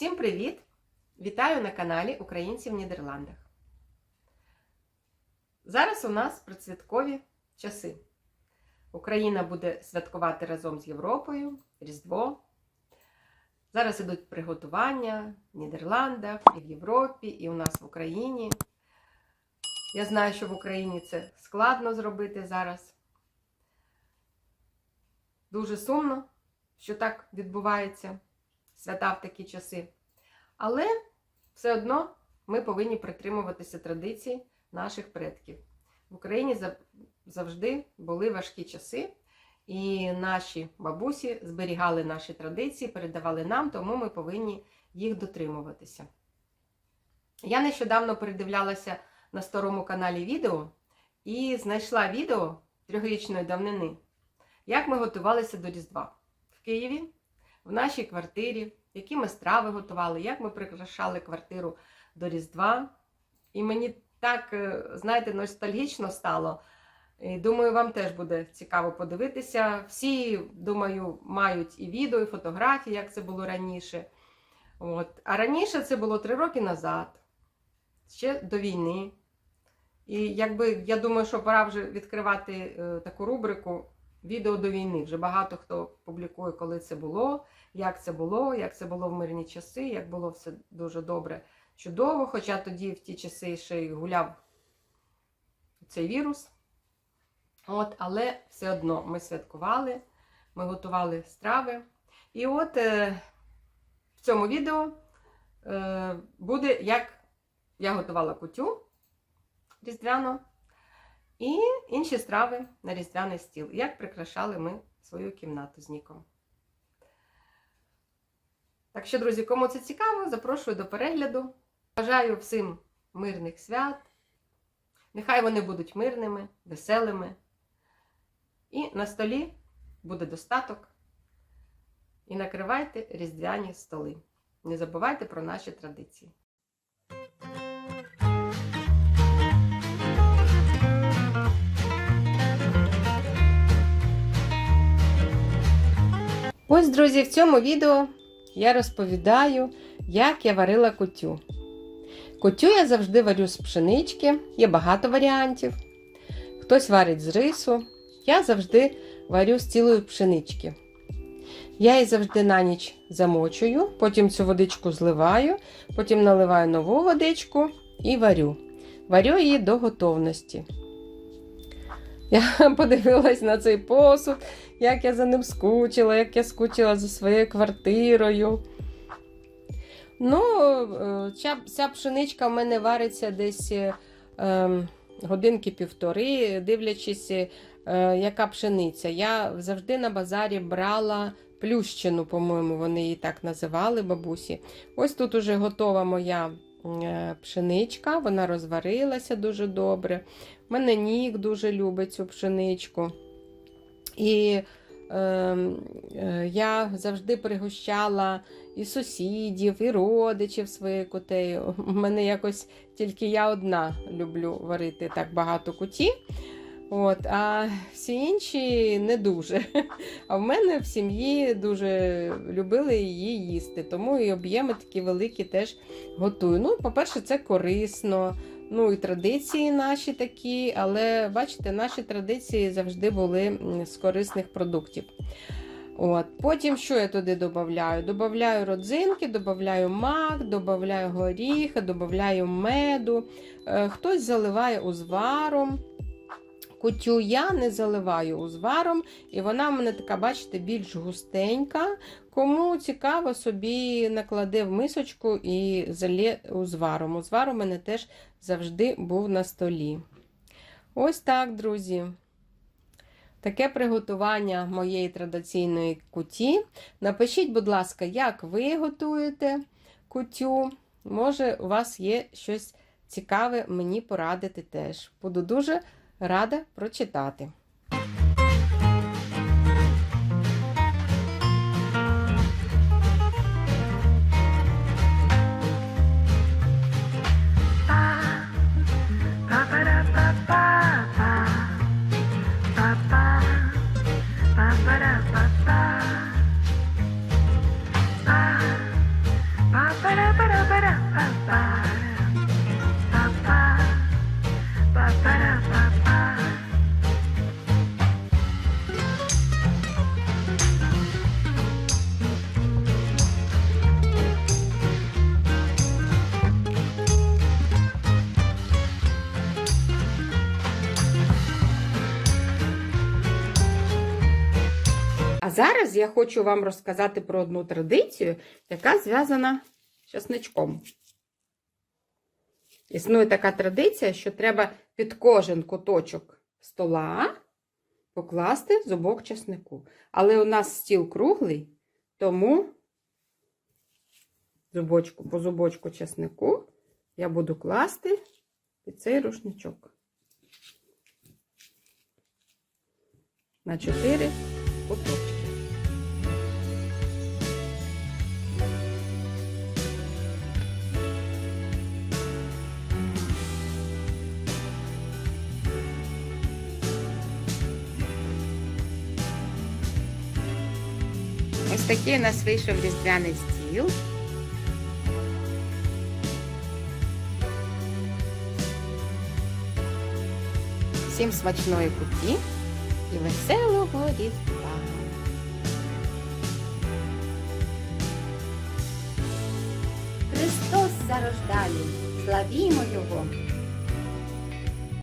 Всім привіт! Вітаю на каналі Українці в Нідерландах. Зараз у нас предсвяткові часи. Україна буде святкувати разом з Європою Різдво. Зараз ідуть приготування в Нідерландах, і в Європі, і у нас в Україні. Я знаю, що в Україні це складно зробити зараз. Дуже сумно, що так відбувається свята в такі часи. Але все одно ми повинні притримуватися традицій наших предків. В Україні завжди були важкі часи, і наші бабусі зберігали наші традиції, передавали нам, тому ми повинні їх дотримуватися. Я нещодавно передивлялася на старому каналі відео і знайшла відео трьохрічної давнини, як ми готувалися до Різдва в Києві, в нашій квартирі, які ми страви готували, як ми прикрашали квартиру до Різдва. І мені так, е, знаєте, ностальгічно стало. І думаю, вам теж буде цікаво подивитися. Всі, думаю, мають і відео, і фотографії, як це було раніше. От. А раніше це було три роки назад, ще до війни. І якби я думаю, що пора вже відкривати е, таку рубрику відео до війни. Вже багато хто публікує, коли це було, як це було, як це було в мирні часи, як було все дуже добре, чудово. Хоча тоді в ті часи ще й гуляв цей вірус. От, але все одно ми святкували, ми готували страви. І от е, в цьому відео е, буде, як я готувала кутю різдвяну і інші страви на різдвяний стіл. Як прикрашали ми свою кімнату з Ніком. Так що, друзі, кому це цікаво, запрошую до перегляду. Бажаю всім мирних свят. Нехай вони будуть мирними, веселими. І на столі буде достаток. І накривайте різдвяні столи. Не забувайте про наші традиції. Ось, друзі, в цьому відео я розповідаю, як я варила кутю. Кутю я завжди варю з пшенички, є багато варіантів. Хтось варить з рису. Я завжди варю з цілої пшенички. Я її завжди на ніч замочую, потім цю водичку зливаю, потім наливаю нову водичку і варю. Варю її до готовності. Я подивилась на цей посуд, як я за ним скучила, як я скучила за своєю квартирою. Ну, е, ця, ця пшеничка в мене вариться десь е, ем, годинки півтори, дивлячись, е, яка пшениця. Я завжди на базарі брала плющину, по-моєму, вони її так називали бабусі. Ось тут уже готова моя пшеничка, вона розварилася дуже добре. У мене нік дуже любить цю пшеничку. І е, е, я завжди пригощала і сусідів, і родичів своєю кутею. У мене якось тільки я одна люблю варити так багато куті. От, а всі інші не дуже. А в мене в сім'ї дуже любили її їсти, тому і об'єми такі великі теж готую. Ну, по-перше, це корисно. Ну і традиції наші такі, але бачите, наші традиції завжди були з корисних продуктів. От. Потім що я туди додаю? Додаю родзинки, додаю мак, додаю горіхи, додаю меду. Е, Хтось заливає узваром. Кутю я не заливаю узваром, і вона в мене така, бачите, більш густенька. Кому цікаво, собі накладе в мисочку і залє узваром. Узвар у мене теж завжди був на столі. Ось так, друзі. Таке приготування моєї традиційної куті. Напишіть, будь ласка, як ви готуєте кутю. Може, у вас є щось цікаве мені порадити теж. Буду дуже рада прочитати. А зараз я хочу вам розказати про одну традицію, яка зв'язана з часничком. Існує така традиція, що треба під кожен куточок стола покласти зубок часнику. Але у нас стіл круглий, тому зубочку, по зубочку часнику я буду класти під цей рушничок. На 4 куточки. Ось такий у нас вийшов різдвяний стіл. Всім смачної куті і веселого різдва. Христос зарождає, славімо Його!